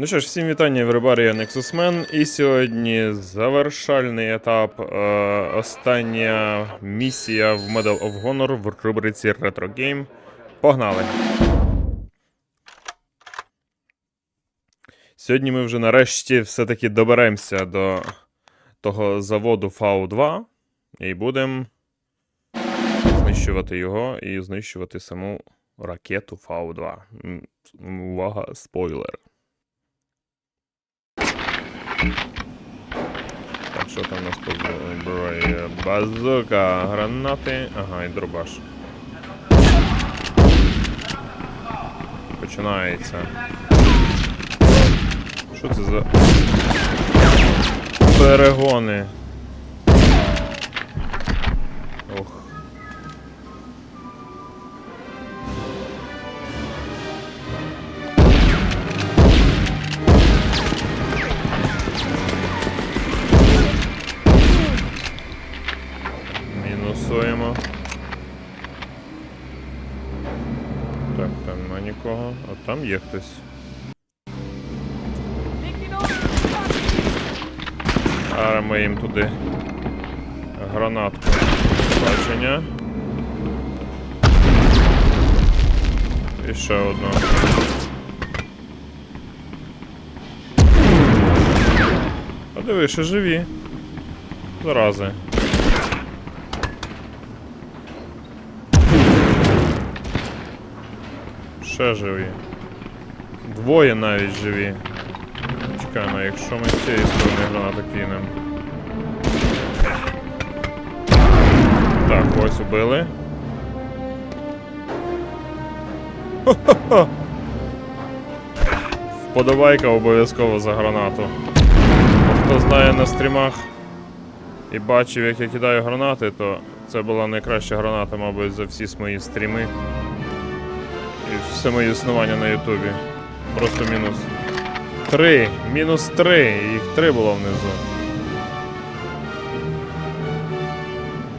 Ну що ж, всім вітання, Вербарі, я Nexus І сьогодні завершальний етап, е, остання місія в Medal of Honor в рубриці Retro Game. Погнали! Сьогодні ми вже нарешті все-таки доберемося до того заводу FAU-2 і будемо знищувати його і знищувати саму ракету FAU-2. Увага, спойлер. Так, що там у нас по? Базука, гранати. Ага, і дробаш. Починається. Що це за. Перегони. Ох. Там є хтось. Зараз ми їм туди гранатку. Бачення. І ще одну. А диви, що живі. Зарази. Ще живі. Двоє навіть живі. Чекаємо, якщо ми з цієї сторони гранату кинемо. Так, ось убили. Хо-хо-хо! Вподобайка обов'язково за гранату. Хто знає на стрімах і бачив, як я кидаю гранати, то це була найкраща граната, мабуть, за всі мої стріми. І все моє існування на Ютубі. Просто мінус. Три. Мінус три. Їх три було внизу.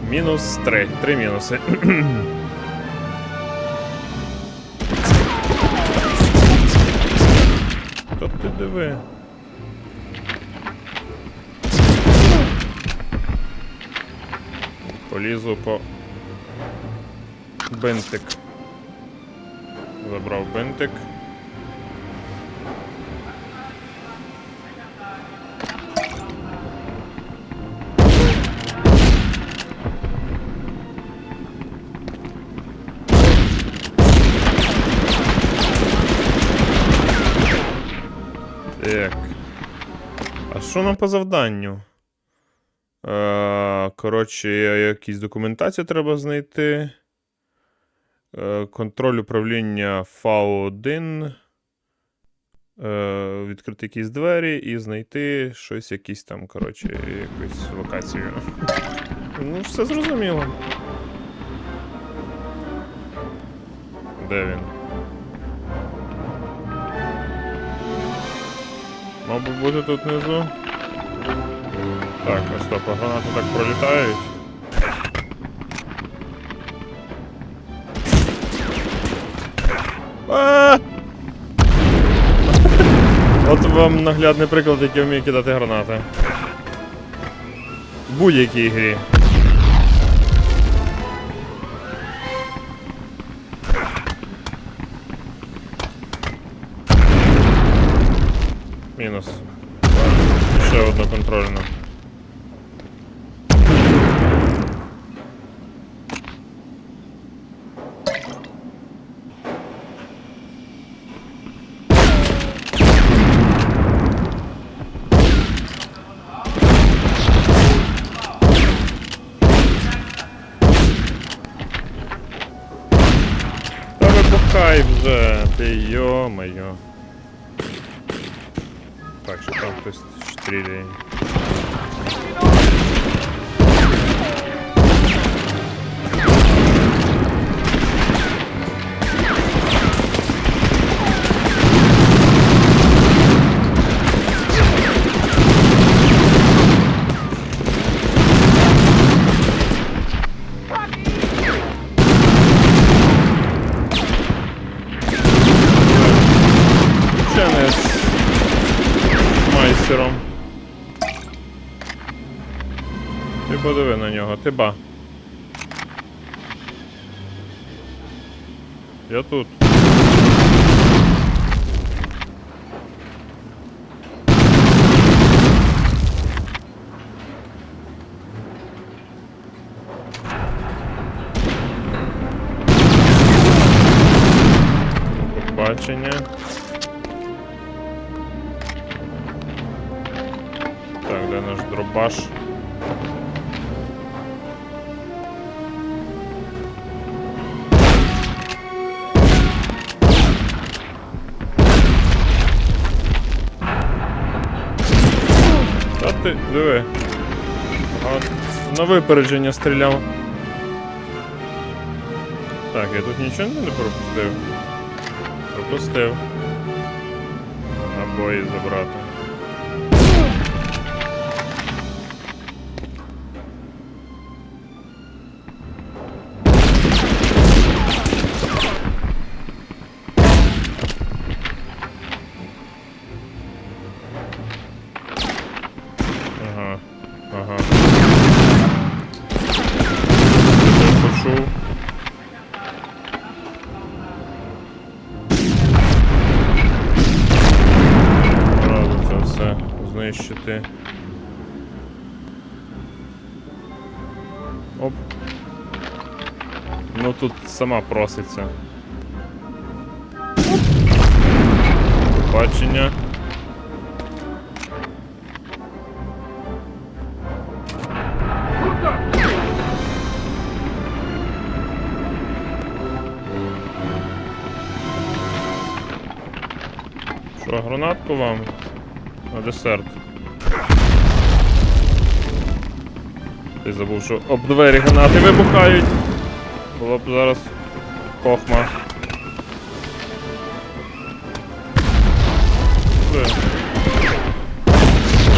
Мінус три. Три мінуси. Та ти диви. Полізу по бентик. Забрав бентик. Що нам по завданню? Е, коротше, якісь документацію треба знайти. Е, контроль управління FAO1. Е, відкрити якісь двері і знайти щось, якісь там, коротше, якусь локацію. Ну, все зрозуміло. Де він? Мабуть, бути тут внизу. Так, а стоп, а гранати так пролітають. От вам наглядний приклад, який вміє кидати гранати. В будь-якій грі. Ще одна контрольна. Та вибухай вже, ти йо-моє. Так, що там хтось стріляє. Ще подиви на нього, ти ба. Я тут. Побачення. Так, де наш дробаш? Диви. А, на випередження стріляв. Так, я тут нічого не пропустив. Пропустив. Набої забрати. Ага. Я почув. Це все знищити. Оп. Ну тут сама проситься. Бачення. Гранатку вам? На десерт. Ти забув, що об двері гранати вибухають. Було б зараз хохма.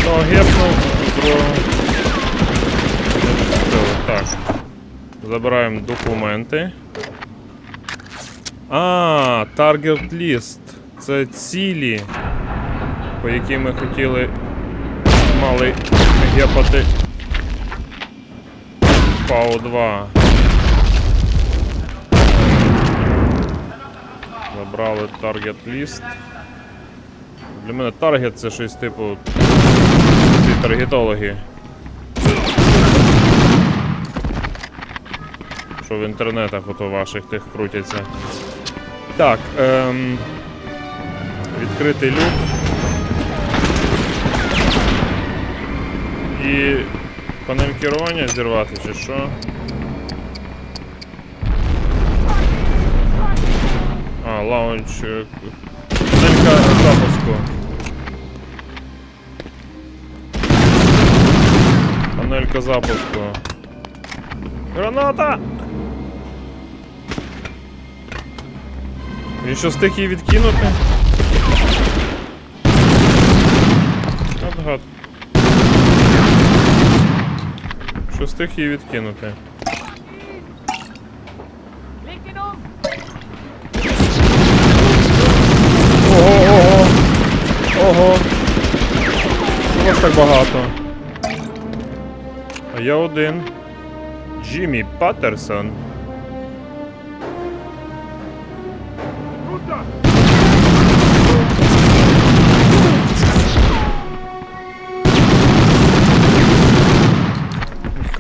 Ну, гепнув, другого. Так. Забираємо документи. А, target list. Це цілі, по яким ми хотіли мали гепати ПАО 2. Забрали target list. Для мене таргет це щось типу. Ці таргетологи. Що в інтернетах ото ваших тих крутяться. Так, ем, відкритий люк. І панель керування зірвати чи що? А, лаунч. е, Панелька запуску. Панелька запуску. Граната! Він що встиг відкинути? От гад. Що встиг її відкинути? Um! Ого, так багато. А я один. Джиммі Паттерсон.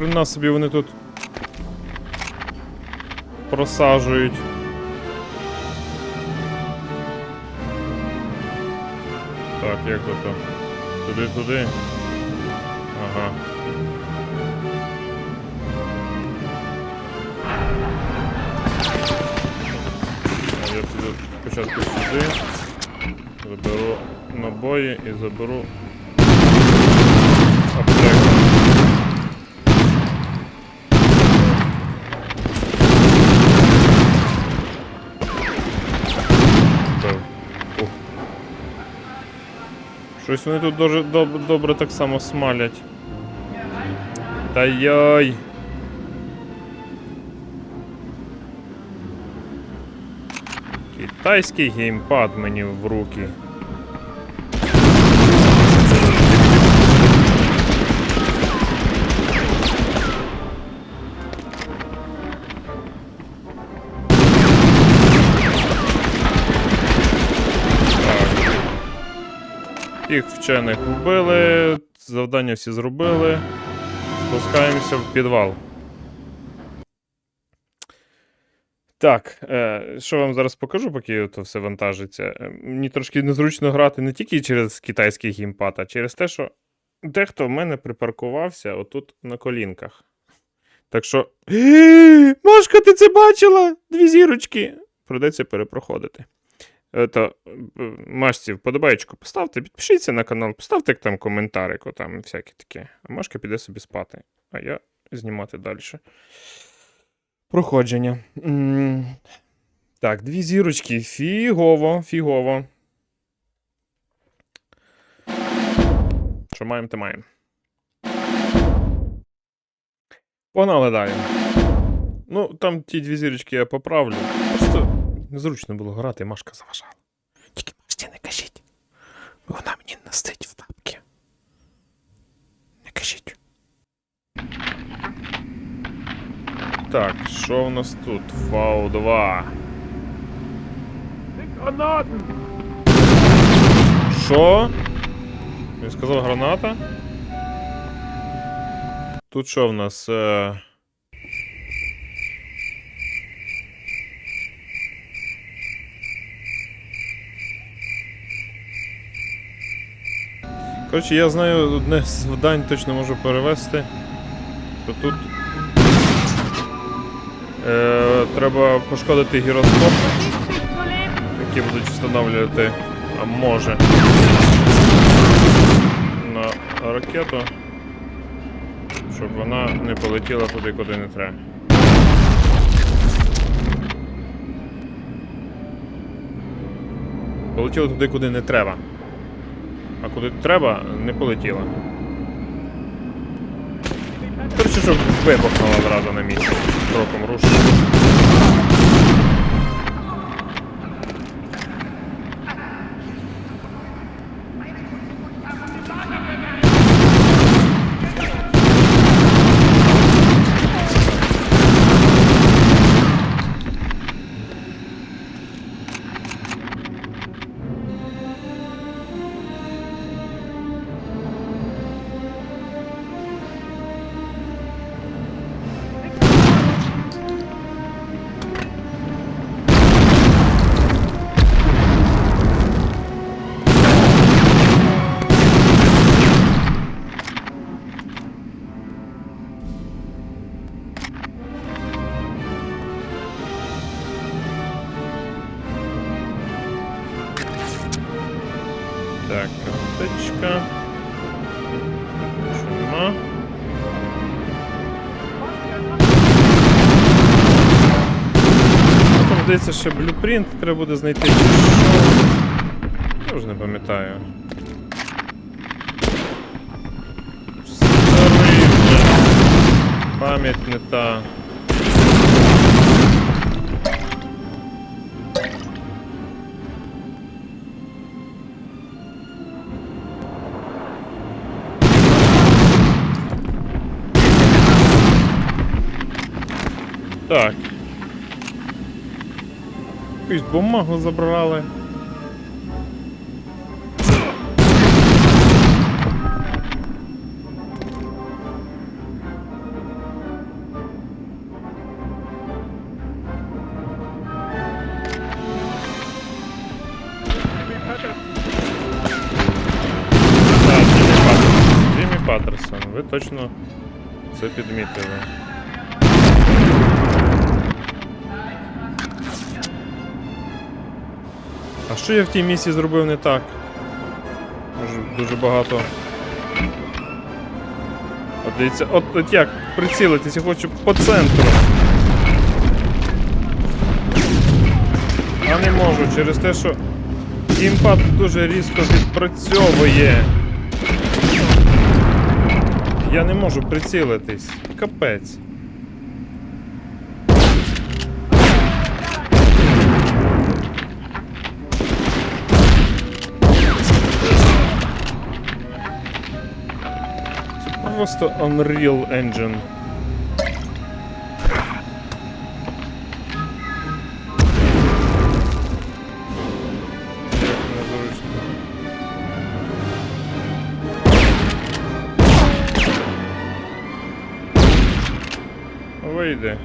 Хрена собі вони тут просаджують. Так, як то то? Туди, туди. Ага. Я піду спочатку сюди. Заберу набої і заберу аптеку. Так. Ух. Щось вони тут дуже доб- добре так само смалять. Та йой. Китайський геймпад мені в руки. Тих вчених вбили, завдання всі зробили. Спускаємося в підвал. Так, е, що вам зараз покажу, поки то все вантажиться. Е, Мені трошки незручно грати не тільки через китайський геймпад, а через те, що дехто в мене припаркувався отут на колінках. Так що. Машка, ти це бачила? Дві зірочки. Придеться перепроходити. То е, Машці вподобайку поставте, підпишіться на канал, поставте там коментарик, там всяке таке. А Машка піде собі спати, а я знімати далі. Проходження. Так, дві зірочки. Фігово, фігово. Що маємо, то маємо. Погнали далі. Ну, там ті дві зірочки я поправлю. Незручно було грати, Машка заважала. Тільки Машці не кажіть. бо Вона мені настить в тапки. Не кажіть. Так, що в нас тут? Фау 2. Що? Він сказав граната? Тут що в нас? Е... Коротше, я знаю одне з завдань точно можу перевести. Що тут е, треба пошкодити гіроскоп, які будуть встановлювати, а може, на ракету, щоб вона не полетіла туди, куди не треба. Полетіла туди, куди не треба. А куди треба, не полетіла. Коротше, щоб вибухнула одразу на місці. Кроком руш. Здається, ще блюпринт треба буде знайти. Я вже не пам'ятаю. Пам'ять не та. Так. Якусь бумагу забрали. Паттерсон, ви точно це підмітили. А що я в тій місії зробив не так? Може, дуже багато. От дивіться, от, от як прицілитись, я хочу по центру. А не можу через те, що імпад дуже різко відпрацьовує. Я не можу прицілитись. Капець. просто Unreal Engine. Вийде.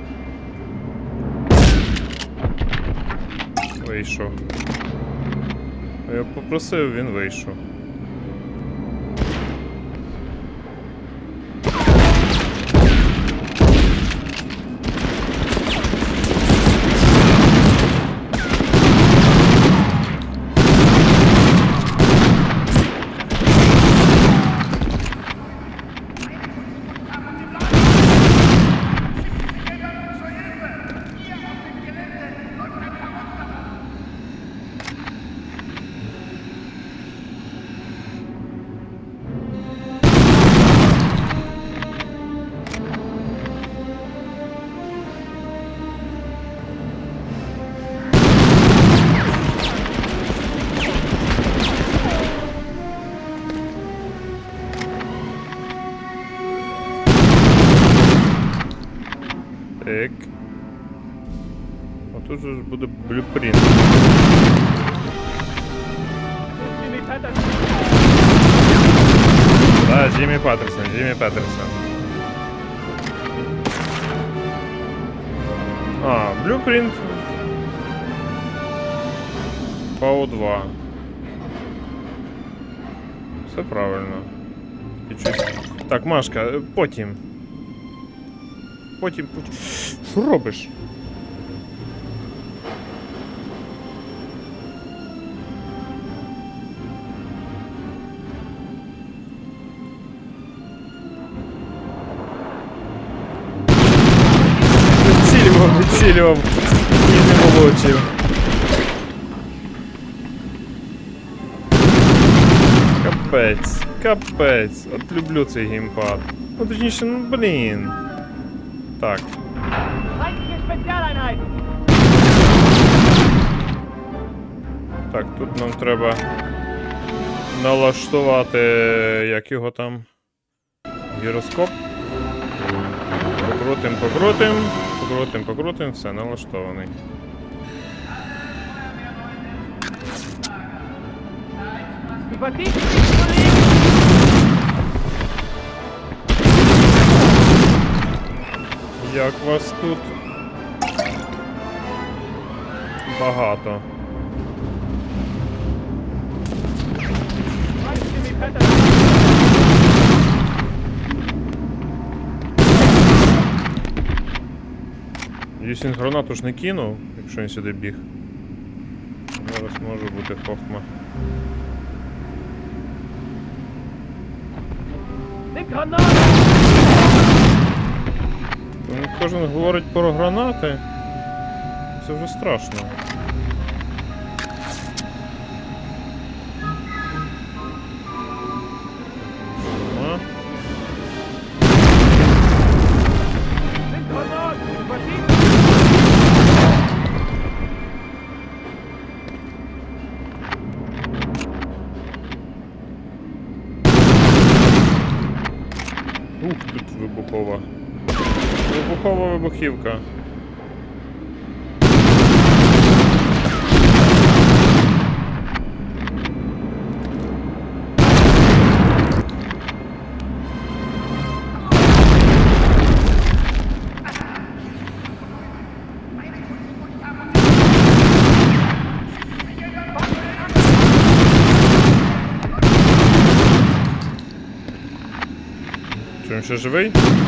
Вийшов. Я попросив, він вийшов. Так. А тут же ж буде блюпринт. Да, Джиммі Паттерсон, Джиммі Паттерсон. А, блюпринт. Пау 2. Все правильно. І щось- Так, Машка, е, потім. Потім, потім. Що робиш? Відцілював, відцілював і не молочив. Капець, капець. От люблю цей геймпад. Ну точніше, ну блін. Так. Так, тут нам треба налаштувати. Як його там? Гіроскоп. Покрутим, покрутим, покрутим, покрутим, все, налаштований. Як вас тут багато. Він гранату ж не кинув, якщо він сюди біг. Зараз може бути хохма. Кожен говорить про гранати. Це вже страшно. Вибухова вибухівка. Чи він ще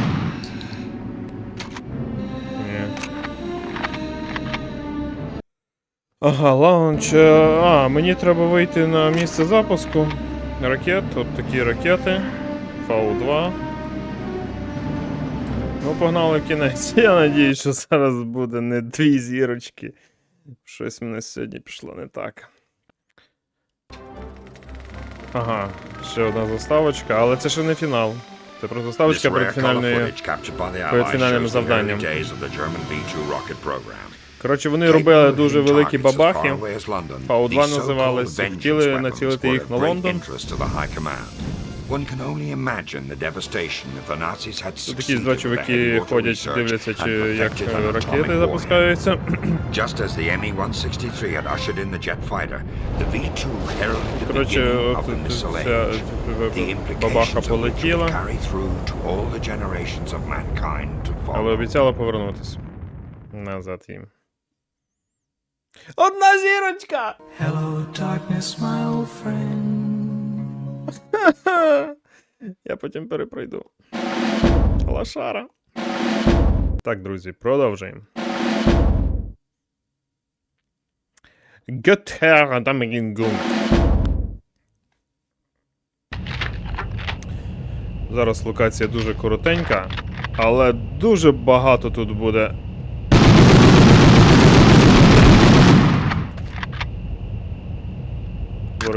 Ага, лаунч. е, А, мені треба вийти на місце запуску ракет. От такі ракети. Фау-2. Ну, погнали в кінець. Я надіюсь, що зараз буде не дві зірочки. Щось мене сьогодні пішло не так. Ага, ще одна заставочка, але це ще не фінал. Це This заставочка перед фінальною. перед фінальним завданням. Коротше, вони робили дуже великі бабахи. Фау 2 називалися, хотіли націлити їх на Лондон. Тут якісь два чуваки ходять, дивляться, чи як ракети запускаються. Коротше, ця бабаха полетіла, але обіцяла повернутися назад їм. Одна зірочка! Hello, darkness, my old friend. Я потім перепройду. Лошара. Так, друзі, продовжуємо. Götter Dammingung. Зараз локація дуже коротенька, але дуже багато тут буде.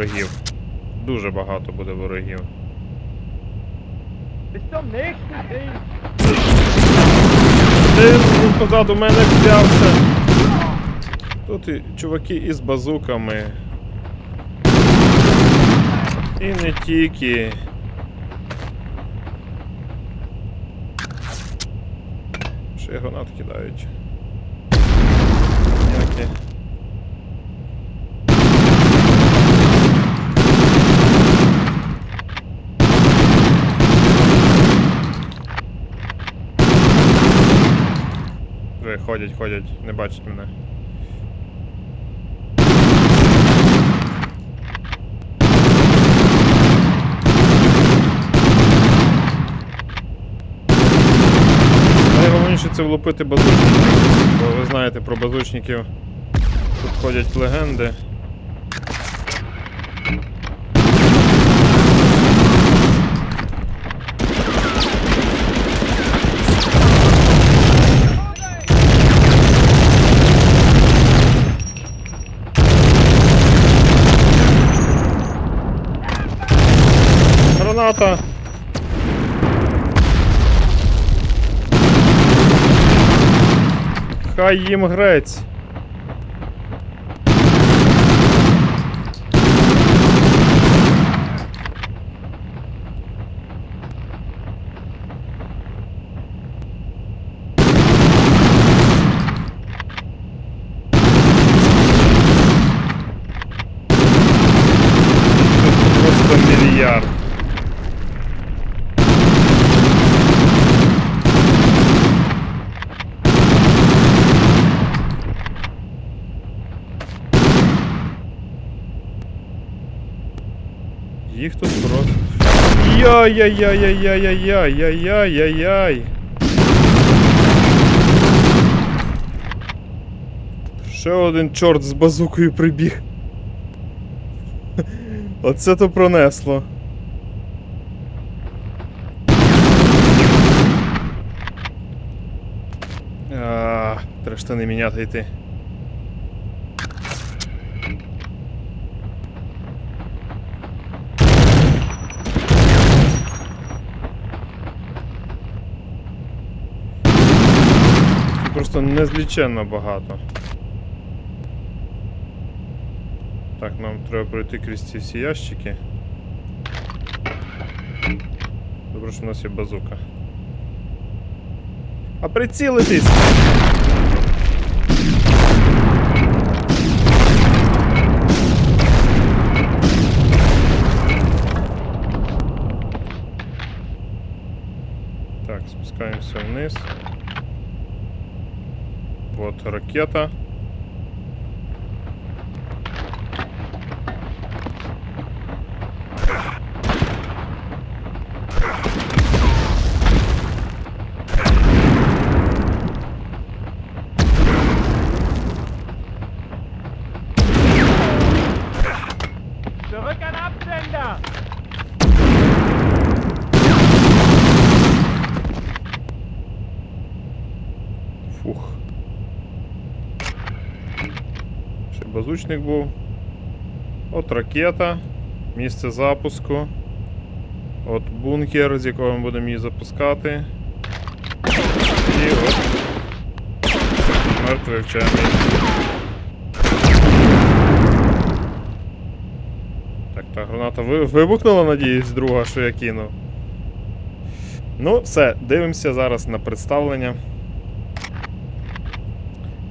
Ворогів. Дуже багато буде ворогів. Ти позаду мене взявся. Тут і чуваки із базуками. І не тільки. Ще гранат кидають. Ніякі. Ви ходять, ходять, не бачать мене. Найголовніше це влупити базучників. Бо ви знаєте про базучників. Тут ходять легенди. Граната! Хай їм грець. Просто мільярд. Їх тут просто. Яй-яй-яй-яй-яй-яй-яй-яй-яй. Ще один чорт з базукою прибіг. Оце то пронесло. А, треба штани міняти йти. Просто незліченно багато. Так, нам треба пройти крізь ці всі ящики. Добре, що в нас є базука. А прицілитись! Так, спускаемся вниз. Вот ракета. Ще базучник був. От ракета. Місце запуску. От бункер, з якого ми будемо її запускати. І от. Мертвий вчений. Так, та граната вибухнула, надіюсь, друга, що я кинув. Ну, все, дивимося зараз на представлення.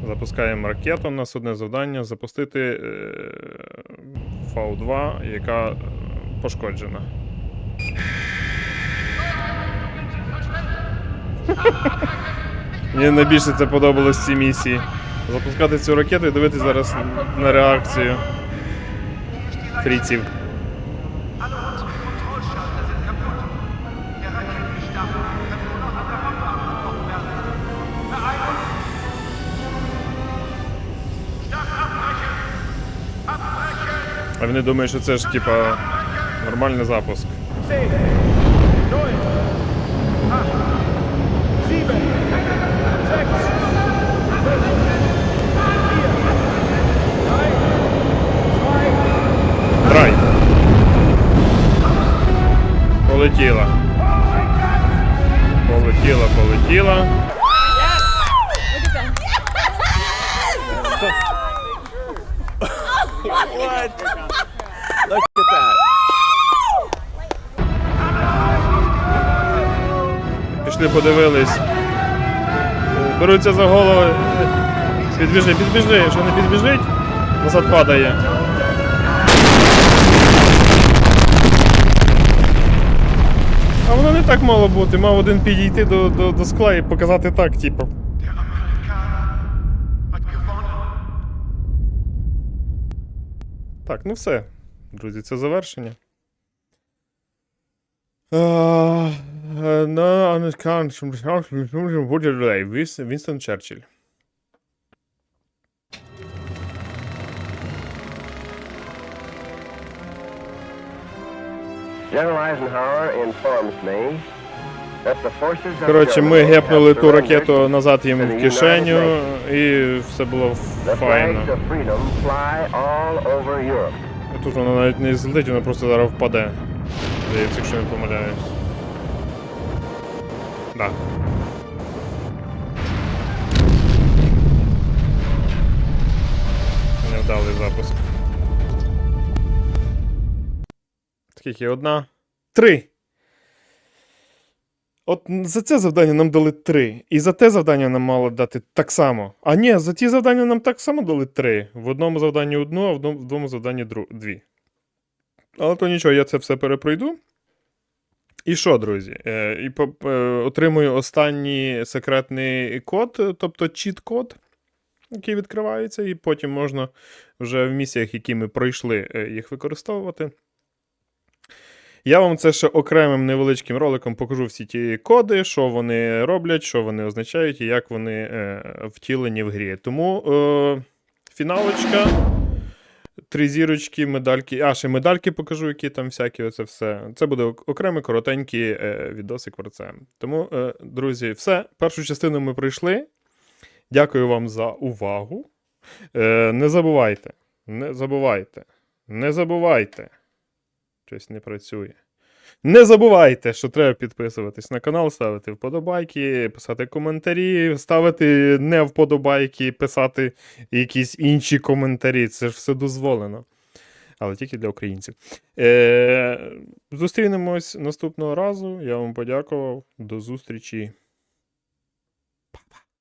Запускаємо ракету. У нас одне завдання запустити е, Фау-2, яка е, пошкоджена. Мені найбільше це подобалось цій місії. Запускати цю ракету і дивитися зараз на реакцію фріців. А вони думають, що це ж типа нормальний запуск. 10, 9, 8, 7, 6, 5, 4, 3, 2, Драй. Полетіла. Полетіла, полетіла. Look at that. Пішли, подивились. Беруться за голови. Е, Підбіжи, підбіжи, що не підбіжить, назад падає. А воно не так мало бути. Мав один підійти до, до, до скла і показати так, типу. Так, ну все. Друзі, це завершення. Е, На американському буде людей. Вінстон Черчилль. General Eisenhower informs me Коротше, ми гепнули ту ракету назад їм в кишеню, і все було файно. Тут воно навіть не злетить, воно просто зараз впаде. Здається, якщо не помиляюсь. Да. Невдалий запуск. Скільки? Одна? Три! От за це завдання нам дали три. І за те завдання нам мало дати так само. А ні, за ті завдання нам так само дали три. В одному завданні одну, а в двому завданні дві. Але то нічого, я це все перепройду. І що, друзі? Е, і е, отримую останній секретний код, тобто чіт-код, який відкривається, і потім можна вже в місіях, які ми пройшли, е, їх використовувати. Я вам це ще окремим невеличким роликом покажу всі ті коди, що вони роблять, що вони означають і як вони е, втілені в грі. Тому е, фіналочка. Три зірочки, медальки. А, ще медальки покажу, які там всякі, оце все. Це буде ок- окремий коротенький е, відосик про це. Тому, е, друзі, все. Першу частину ми пройшли. Дякую вам за увагу. Е, не забувайте. Не забувайте. Не забувайте. Щось не працює. Не забувайте, що треба підписуватись на канал, ставити вподобайки, писати коментарі, ставити не вподобайки, писати якісь інші коментарі. Це ж все дозволено. Але тільки для українців. Е, зустрінемось наступного разу. Я вам подякував. До зустрічі.